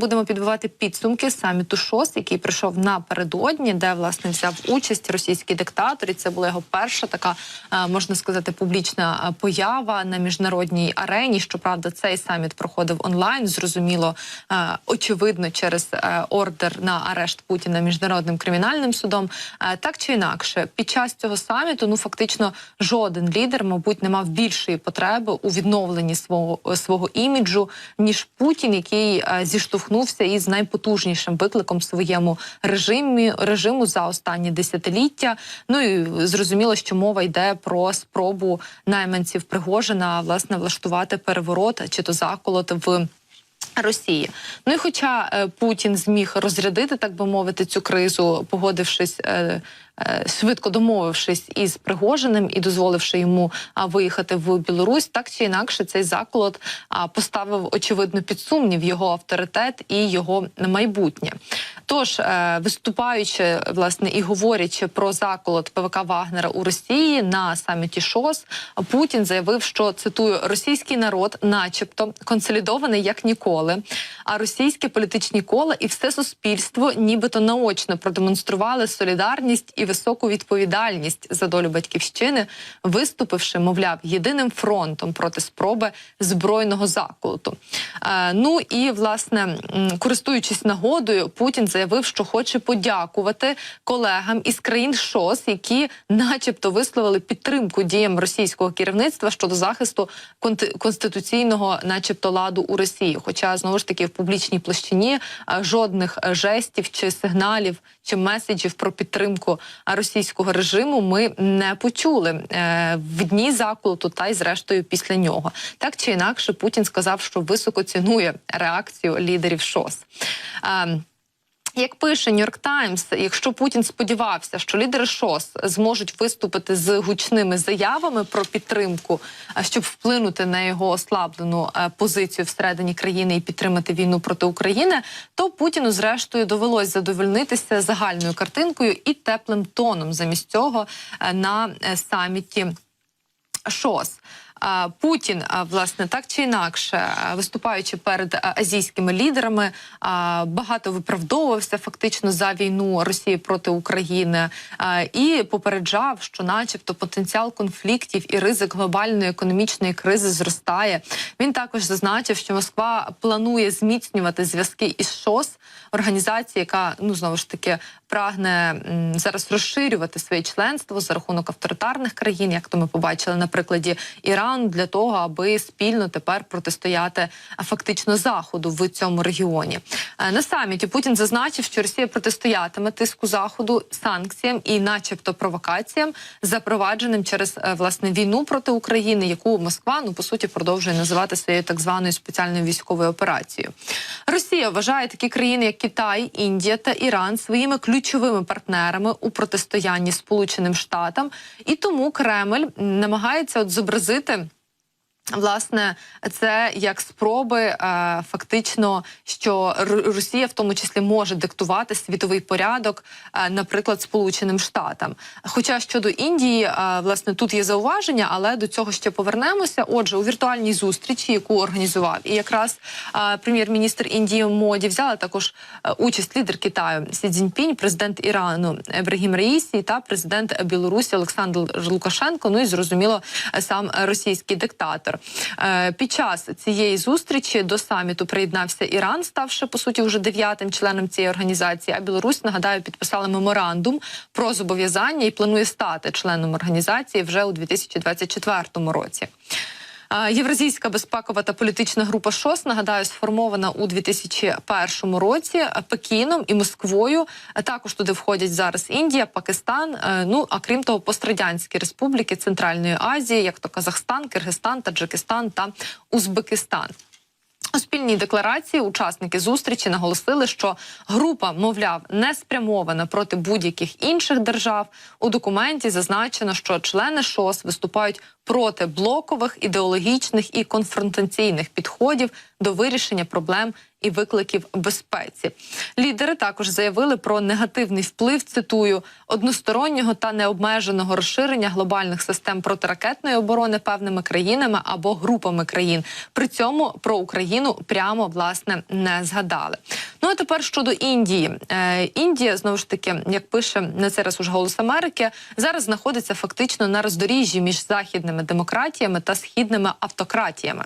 будемо підбивати підсумки саміту ШОС, який прийшов напередодні, де власне взяв участь російський диктатор. І це була його перша така, е, можна сказати, публічна е, поява на міжнародній арені. Щоправда, цей саміт проходив онлайн. Зрозуміло, е, очевидно, через ордер на арешт Путіна міжнародним кримінальним судом. Так чи інакше, під час цього саміту ну фактично жоден лідер, мабуть, не мав більшої потреби у відновленні свого свого іміджу ніж Путін, який е, зіштовхнувся із найпотужнішим викликом своєму режимі режиму за останні десятиліття. Ну і зрозуміло, що мова йде про спробу найманців Пригожина власне влаштувати переворот чи то заколот в. Росії, ну і хоча е, Путін зміг розрядити, так би мовити, цю кризу, погодившись е, швидко домовившись із Пригожиним і дозволивши йому виїхати в Білорусь, так чи інакше цей заколот а, поставив очевидно під сумнів його авторитет і його майбутнє. Тож, е, виступаючи власне і говорячи про заколот ПВК Вагнера у Росії на саміті ШОС, Путін заявив, що цитую російський народ, начебто, консолідований як ніколи. А російські політичні кола і все суспільство, нібито наочно продемонстрували солідарність і високу відповідальність за долю батьківщини, виступивши, мовляв, єдиним фронтом проти спроби збройного заколоту. Е, ну і власне, користуючись нагодою, Путін заявив, що хоче подякувати колегам із країн ШОС, які, начебто, висловили підтримку діям російського керівництва щодо захисту конституційного, начебто, ладу у Росії. Хоча знову ж таки в публічній площині е, жодних жестів чи сигналів чи меседжів про підтримку російського режиму ми не почули е, в дні заколоту та й зрештою після нього. Так чи інакше, Путін сказав, що високо цінує реакцію лідерів ШОС. Як пише Нью-Йорк Таймс, якщо Путін сподівався, що лідери ШОС зможуть виступити з гучними заявами про підтримку, щоб вплинути на його ослаблену е, позицію всередині країни і підтримати війну проти України, то Путіну зрештою довелось задовольнитися загальною картинкою і теплим тоном замість цього е, на е, саміті ШОС. Путін, власне, так чи інакше, виступаючи перед азійськими лідерами, багато виправдовувався фактично за війну Росії проти України і попереджав, що, начебто, потенціал конфліктів і ризик глобальної економічної кризи зростає. Він також зазначив, що Москва планує зміцнювати зв'язки із ШОС, організації, яка ну знову ж таки прагне зараз розширювати своє членство за рахунок авторитарних країн, як то ми побачили на прикладі Ірану, для того, аби спільно тепер протистояти фактично заходу в цьому регіоні. Е, На саміті Путін зазначив, що Росія протистоятиме тиску заходу санкціям і, начебто, провокаціям, запровадженим через е, власне війну проти України, яку Москва ну по суті продовжує називати своєю так званою спеціальною військовою операцією. Росія вважає такі країни, як Китай, Індія та Іран, своїми ключовими партнерами у протистоянні Сполученим Штатам, і тому Кремль намагається от зобразити. Власне, це як спроби е, фактично, що Росія в тому числі може диктувати світовий порядок, е, наприклад, Сполученим Штатам. Хоча щодо Індії, е, власне, тут є зауваження, але до цього ще повернемося. Отже, у віртуальній зустрічі, яку організував, і якраз прем'єр-міністр Індії Моді взяла також участь лідер Китаю Сі Цзіньпінь, президент Ірану Ебрагім Раїсі та президент Білорусі Олександр Лукашенко. Ну і зрозуміло, сам російський диктатор. Е, Під час цієї зустрічі до саміту приєднався Іран, ставши по суті вже дев'ятим членом цієї організації. А Білорусь нагадаю підписала меморандум про зобов'язання і планує стати членом організації вже у 2024 році. Євразійська безпекова та політична група ШОС нагадаю сформована у 2001 році е, Пекіном і Москвою. Е, Також туди входять зараз Індія, Пакистан. е, Ну а крім того, пострадянські республіки Центральної Азії, як то Казахстан, Киргизстан, Таджикистан та Узбекистан. У спільній декларації учасники зустрічі наголосили, що група, мовляв, не спрямована проти будь-яких інших держав. У документі зазначено, що члени ШОС виступають проти блокових, ідеологічних і конфронтаційних підходів до вирішення проблем і викликів безпеці. Лідери також заявили про негативний вплив. Цитую одностороннього та необмеженого розширення глобальних систем протиракетної оборони певними країнами або групами країн. При цьому про Україну прямо власне не згадали. Ну а тепер щодо Індії. Е, Індія знову ж таки, як пише на цей раз уже голос Америки, зараз знаходиться фактично на роздоріжжі між західними демократіями та східними автократіями.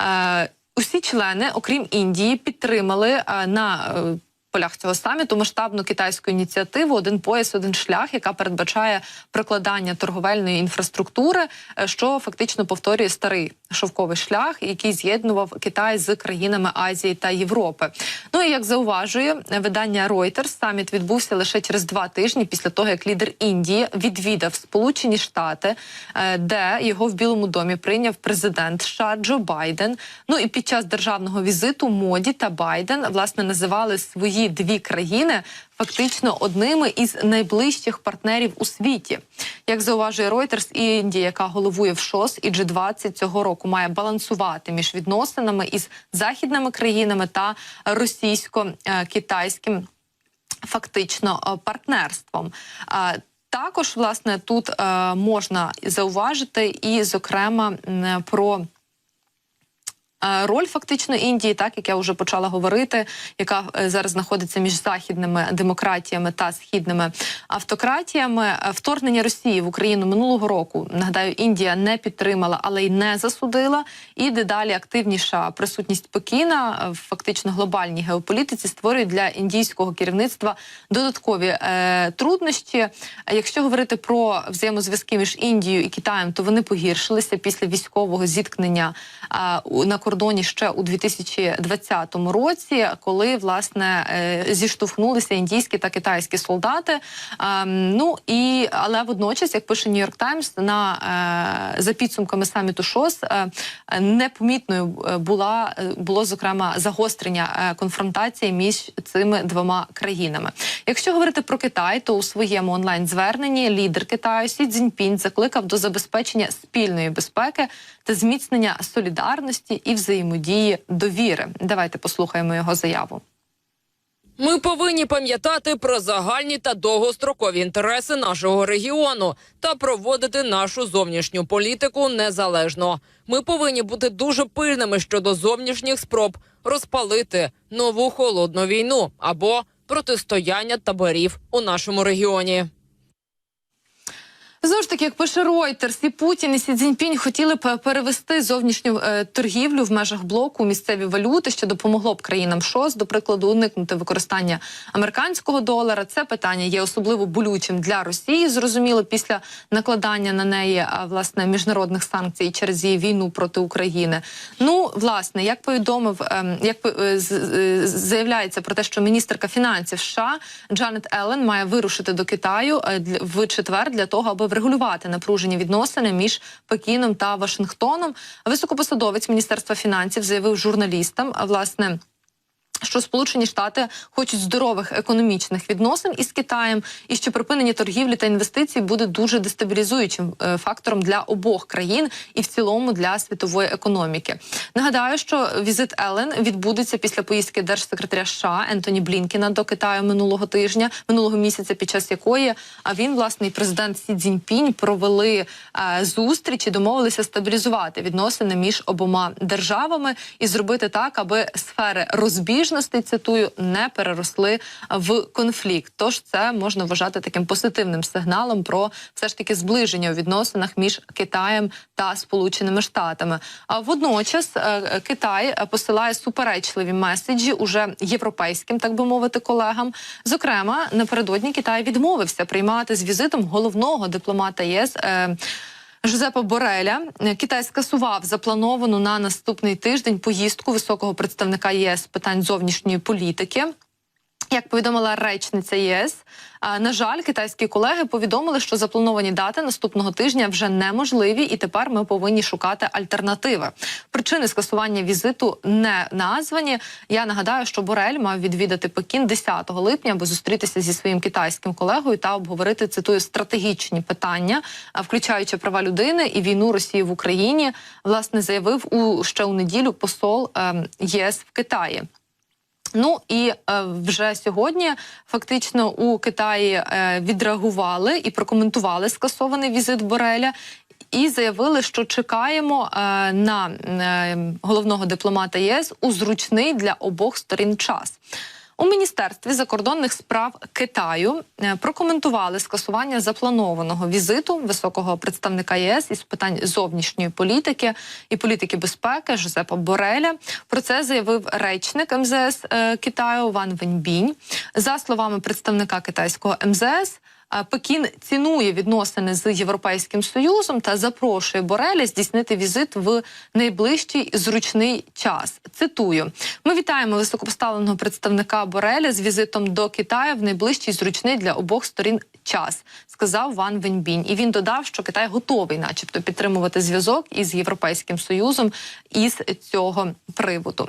Е, Усі члени, окрім Індії, підтримали е, на е, полях цього саміту масштабну китайську ініціативу Один пояс, один шлях, яка передбачає прокладання торговельної інфраструктури, е, що фактично повторює старий шовковий шлях, який з'єднував Китай з країнами Азії та Європи. Ну і як зауважує видання Reuters, саміт відбувся лише через два тижні після того, як лідер Індії відвідав Сполучені Штати, е, де його в Білому домі прийняв президент США Джо Байден. Ну і під час державного візиту Моді та Байден власне називали свої дві країни фактично одними із найближчих партнерів у світі. Як зауважує Reuters, Індія, яка головує в ШОС і G20 цього року, має балансувати між відносинами із західними країнами та російсько-китайським фактично е, партнерством. Е, Також власне тут е, можна зауважити і, зокрема, про роль фактично Індії, так як я вже почала говорити, яка е, зараз знаходиться між західними демократіями та східними автократіями. Е, Вторгнення Росії в Україну минулого року нагадаю, Індія не підтримала, але й не засудила. І дедалі активніша присутність Пекіна е, в фактично глобальній геополітиці створює для індійського керівництва додаткові е, труднощі. Якщо говорити про взаємозв'язки між Індією і Китаєм, то вони погіршилися після військового зіткнення е, на кордоні ще у 2020 році, коли власне е, зіштовхнулися індійські та китайські солдати. Е, ну і але водночас, як пише Нью-Йорк Таймс, на е, за підсумками саміту ШОС е, непомітною була було зокрема загострення конфронтації між цими двома країнами. Якщо говорити про Китай, то у своєму онлайн-зверненні лідер Китаю Сі Цзіньпінь закликав до забезпечення спільної безпеки та зміцнення солідарності і взаємодії довіри. Давайте послухаємо його заяву. Ми повинні пам'ятати про загальні та довгострокові інтереси нашого регіону та проводити нашу зовнішню політику незалежно. Ми повинні бути дуже пильними щодо зовнішніх спроб розпалити нову холодну війну або протистояння таборів у нашому регіоні. Таки, як пише Reuters, і Путін і Сі Цзіньпінь хотіли б перевести зовнішню е, торгівлю в межах блоку у місцеві валюти, що допомогло б країнам ШОС, до прикладу, уникнути використання американського долара. Це питання є особливо болючим для Росії. Зрозуміло, після накладання на неї власне міжнародних санкцій через її війну проти України. Ну, власне, як повідомив, ем, як е, заявляється про те, що міністерка фінансів США Джанет Еллен має вирушити до Китаю е, в четвер для того, аби врегулювати напружені відносини між Пекіном та Вашингтоном. Високопосадовець міністерства фінансів заявив журналістам, власне. Що Сполучені Штати хочуть здорових економічних відносин із Китаєм, і що припинення торгівлі та інвестицій буде дуже дестабілізуючим е, фактором для обох країн і в цілому для світової економіки. Нагадаю, що візит Елен відбудеться після поїздки держсекретаря США Ентоні Блінкіна до Китаю минулого тижня, минулого місяця, під час якої а він власне і президент Сі Цзіньпінь провели е, зустріч і домовилися стабілізувати відносини між обома державами і зробити так, аби сфери розбіжностей, цитую, не переросли в конфлікт. Тож це можна вважати таким позитивним сигналом про все ж таки зближення у відносинах між Китаєм та Сполученими Штатами. А водночас е, Китай е, посилає суперечливі меседжі уже європейським, так би мовити, колегам. Зокрема, напередодні Китай відмовився приймати з візитом головного дипломата ЄС. Жозепа Бореля Е, Китай скасував заплановану на наступний тиждень поїздку високого представника ЄС з питань зовнішньої політики. Як повідомила речниця ЄС, на жаль, китайські колеги повідомили, що заплановані дати наступного тижня вже неможливі, і тепер ми повинні шукати альтернативи. Причини скасування візиту не названі. Я нагадаю, що Борель мав відвідати Пекін 10 липня, аби зустрітися зі своїм китайським колегою та обговорити цитую стратегічні питання, включаючи права людини і війну Росії в Україні. Власне заявив у ще у неділю посол ем, ЄС в Китаї. Ну і е, вже сьогодні фактично у Китаї е, відреагували і прокоментували скасований візит Бореля. І заявили, що чекаємо е, на е, головного дипломата ЄС у зручний для обох сторін час. У міністерстві закордонних справ Китаю е, прокоментували скасування запланованого візиту високого представника ЄС із питань зовнішньої політики і політики безпеки Жозепа Бореля. Про це заявив речник МЗС е, Китаю Ван Веньбінь. За словами представника китайського МЗС. Пекін цінує відносини з Європейським Союзом та запрошує Бореля здійснити візит в найближчий зручний час. Цитую: ми вітаємо високопоставленого представника Бореля з візитом до Китаю в найближчий зручний для обох сторін час, сказав Ван Веньбінь. І він додав, що Китай готовий, начебто, підтримувати зв'язок із Європейським Союзом із цього приводу.